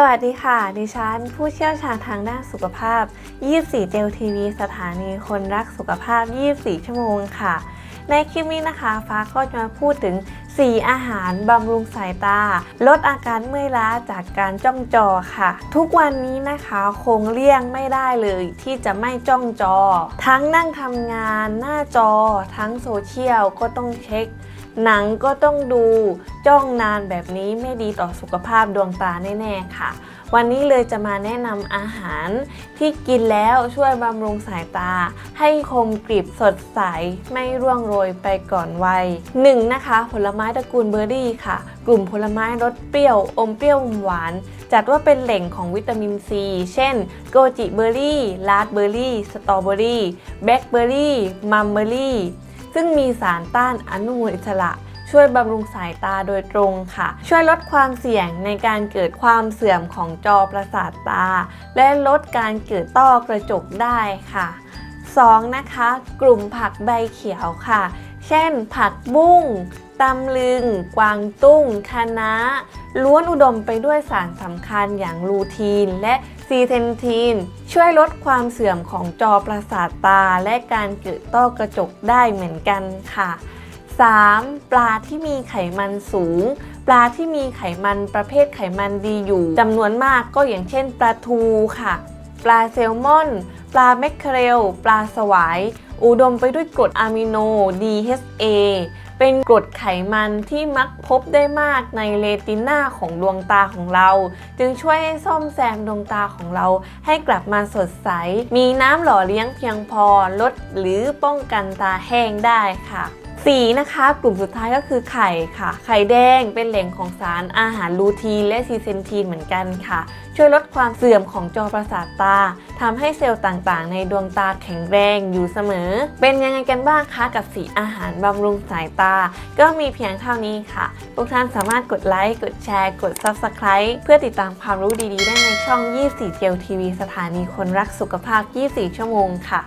สวัสดีค่ะ ดิฉัน ผู้เชี่ยวชาญทางด้านสุขภาพ 24 เจลทีวีสถานีคนรักสุขภาพ 24 ชั่วโมงค่ะ ในคลิปนี้นะคะ ฟ้าก็จะมาพูดถึง 4 อาหารบำรุงสายตา ลดอาการเมื่อยล้าจากการจ้องจอค่ะ ทุกวันนี้นะคะคงเลี่ยงไม่ได้เลยที่จะไม่จ้องจอ ทั้งนั่งทำงานหน้าจอ ทั้งโซเชียลก็ต้องเช็ค หนังก็ต้องดูจ้องนานแบบนี้ไม่ดีต่อสุขภาพดวงตาแน่ๆค่ะ วันนี้เลยจะมาแนะนำอาหารที่กินแล้วช่วยบำรุงสายตา ให้คมกริบสดใสไม่ร่วงโรยไปก่อนวัย 1. นะคะ ผลไม้ตระกูลเบอร์รี่ค่ะ กลุ่มผลไม้รสเปรี้ยว อมเปรี้ยวอมหวาน จัดว่าเป็นแหล่งของวิตามินซี เช่น โกจิเบอร์รี่ลาสเบอร์รี่ สตรอเบอร์รี่ แบล็คเบอร์รี่ มัมเบอร์รี่ ซึ่งมีสารต้านอนุมูลอิสระ ช่วยบำรุงสายตาโดยตรงค่ะ ช่วยลดความเสี่ยงในการเกิดความเสื่อมของจอประสาทตา และลดการเกิดต้อกระจกได้ค่ะ 2. นะคะ กลุ่มผักใบเขียวค่ะ เช่น ผักบุ้ง ตำลึง กวางตุ้งคะน้าล้วนอุดมไปด้วยสารสำคัญอย่างลูทีน และซีเทนทีน ช่วยลดความเสื่อมของจอประสาทตา และการเกิดต้อกระจกได้เหมือนกันค่ะ 3. ปลาที่มีไขมันสูง ปลาที่มีไขมันประเภทไขมันดีอยู่จำนวนมากก็อย่างเช่นปลาทูค่ะ ปลาแซลมอน ปลาแมคเคอเรล ปลาสวาย อุดมไปด้วยกรดอะมิโน DHA เป็นกรดไขมันที่มักพบได้มากในเลติน่าของดวงตาของเรา จึงช่วยให้ซ่อมแซมดวงตาของเราให้กลับมาสดใส มีน้ำหล่อเลี้ยงเพียงพอลดหรือป้องกันตาแห้งได้ค่ะ สีนะคะ กลุ่มสุดท้ายก็คือไข่ค่ะ ไข่แดงเป็นแหล่งของสารอาหารลูทีนและซีเซนทีนเหมือนกันค่ะ ช่วยลดความเสื่อมของจอประสาทตาทำให้เซลล์ต่างๆ ในดวงตาแข็งแรงอยู่เสมอ เป็นยังไงกันบ้างคะกับสีอาหารบำรุงสายตา ก็มีเพียงเท่านี้ค่ะ ทุกท่านสามารถกดไลค์ กดแชร์ กด Subscribe เพื่อติดตามความรู้ดีๆ ได้ในช่อง 24เจลทีวีสถานีคนรักสุขภาพ 24 ชั่วโมงค่ะ